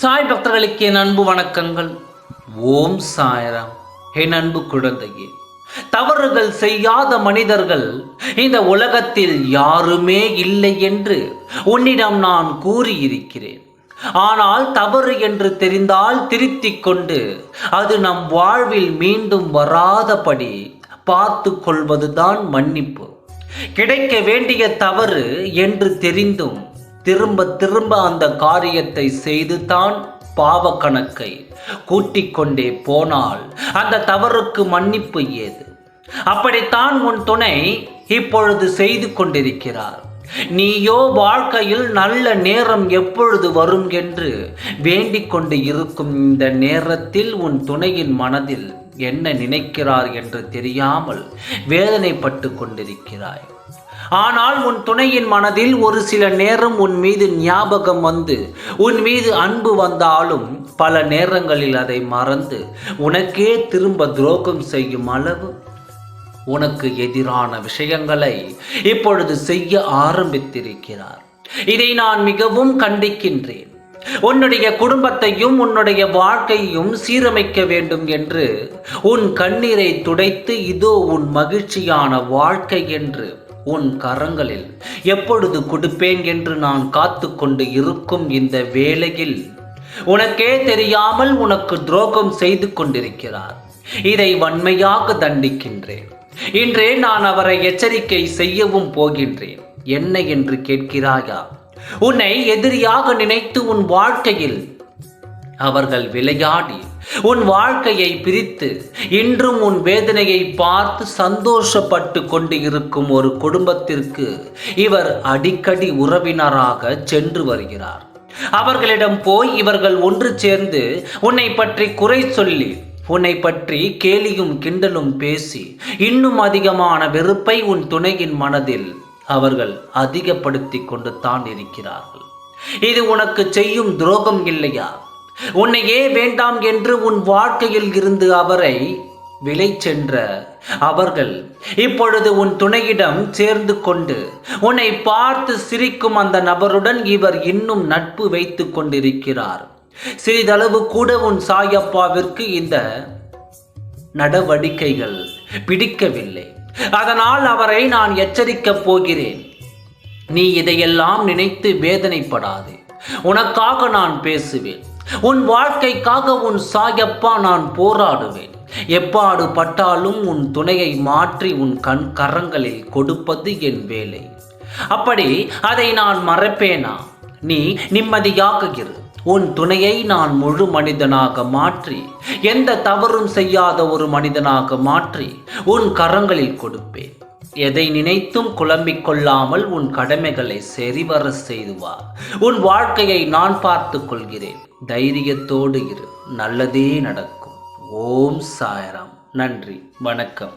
சாய் பக்தர்களுக்கு என் அன்பு வணக்கங்கள். ஓம் சாயராம். என் அன்பு குழந்தையே தவறுகள் செய்யாத மனிதர்கள் இந்த உலகத்தில் யாருமே இல்லை என்று உன்னிடம் நான் கூறியிருக்கிறேன். ஆனால் தவறு என்று தெரிந்தால் திருத்திக் கொண்டு அது நம் வாழ்வில் மீண்டும் வராதபடி பார்த்து கொள்வதுதான் மன்னிப்பு. கிடைக்க வேண்டிய தவறு என்று தெரிந்தும் திரும்ப திரும்ப அந்த காரியத்தை செய்துதான் பாவ கணக்கை கூட்டிக் கொண்டே போனால் அந்த தவறுக்கு மன்னிப்பு ஏது? அப்படித்தான் உன் துணை இப்பொழுது செய்து கொண்டிருக்கிறார். நீயோ வாழ்க்கையில் நல்ல நேரம் எப்பொழுது வரும் என்று வேண்டிக் கொண்டு இருக்கும் இந்த நேரத்தில் உன் துணையின் மனதில் என்ன நினைக்கிறார் என்று தெரியாமல் வேதனைப்பட்டு கொண்டிருக்கிறாய். ஆனால் உன் துணையின் மனதில் ஒரு சில நேரம் உன் மீது ஞாபகம் வந்து உன் மீது அன்பு வந்தாலும் பல நேரங்களில் அதை மறந்து உனக்கே திரும்ப துரோகம் செய்யும் அளவு. உனக்கு எதிரான விஷயங்களை இப்பொழுது செய்ய ஆரம்பித்திருக்கிறார். இதை நான் மிகவும் கண்டிக்கின்றேன். உன்னுடைய குடும்பத்தையும் உன்னுடைய வாழ்க்கையும் சீரமைக்க வேண்டும் என்று உன் கண்ணீரை துடைத்து இதோ உன் மகிழ்ச்சியான வாழ்க்கை என்று உன் கரங்களில். எப்பொழுது கொடுப்பேன் என்று நான் காத்து கொண்டு இருக்கும் இந்த வேளையில் உனக்கே தெரியாமல் உனக்கு துரோகம் செய்து கொண்டிருக்கிறார். இதை வன்மையாக தண்டிக்கின்றேன். இன்றே நான் அவரை எச்சரிக்கை செய்யவும் போகின்றேன். என்ன என்று கேட்கிறாயா? உன்னை எதிரியாக நினைத்து உன் வாழ்க்கையில் அவர்கள் விளையாடி உன் வாழ்க்கையை பிரித்து இன்றும் உன் வேதனையை பார்த்து சந்தோஷப்பட்டு கொண்டு இருக்கும் ஒரு குடும்பத்திற்கு இவர் அடிக்கடி உறவினராக சென்று வருகிறார். அவர்களிடம் போய் இவர்கள் ஒன்று சேர்ந்து உன்னை பற்றி குறை சொல்லி உன்னை பற்றி கேலியும் கிண்டலும் பேசி இன்னும் அதிகமான வெறுப்பை உன் துணையின் மனதில் அவர்கள் அதிகப்படுத்தி கொண்டு தான் இருக்கிறார்கள். இது உனக்கு செய்யும் துரோகம் இல்லையா? உன்னையே வேண்டாம் என்று உன் வாழ்க்கையில் இருந்து அவரை விலை சென்ற அவர்கள் இப்பொழுது உன் துணையிடம் சேர்ந்து கொண்டு உன்னை பார்த்து சிரிக்கும் அந்த நபருடன் இவர் இன்னும் நட்பு வைத்து கொண்டிருக்கிறார். சிறிதளவு கூட உன் சாயப்பாவிற்கு இந்த நடவடிக்கைகள் பிடிக்கவில்லை. அதனால் அவரை நான் எச்சரிக்கப் போகிறேன். நீ இதையெல்லாம் நினைத்து வேதனைப்படாதே. உனக்காக நான் பேசுவேன். உன் வாழ்க்கைக்காக உன் சாயப்பா நான் போராடுவேன். எப்பாடு பட்டாலும் உன் துணையை மாற்றி உன் கண் கரங்களில் கொடுப்பது என் வேலை. அப்படி அதை நான் மறப்பேனா? நீ நிம்மதியாக இரு உன் துணையை நான் முழு மனிதனாக மாற்றி எந்த தவறும் செய்யாத ஒரு மனிதனாக மாற்றி உன் கரங்களில் கொடுப்பேன். எதை நினைத்தும் குழம்பிக் கொள்ளாமல் உன் கடமைகளை சரிவர செய்துவா. உன் வாழ்க்கையை நான் பார்த்து கொள்கிறேன். தைரியத்தோடு இரு. நல்லதே நடக்கும். ஓம் சாயராம். நன்றி. வணக்கம்.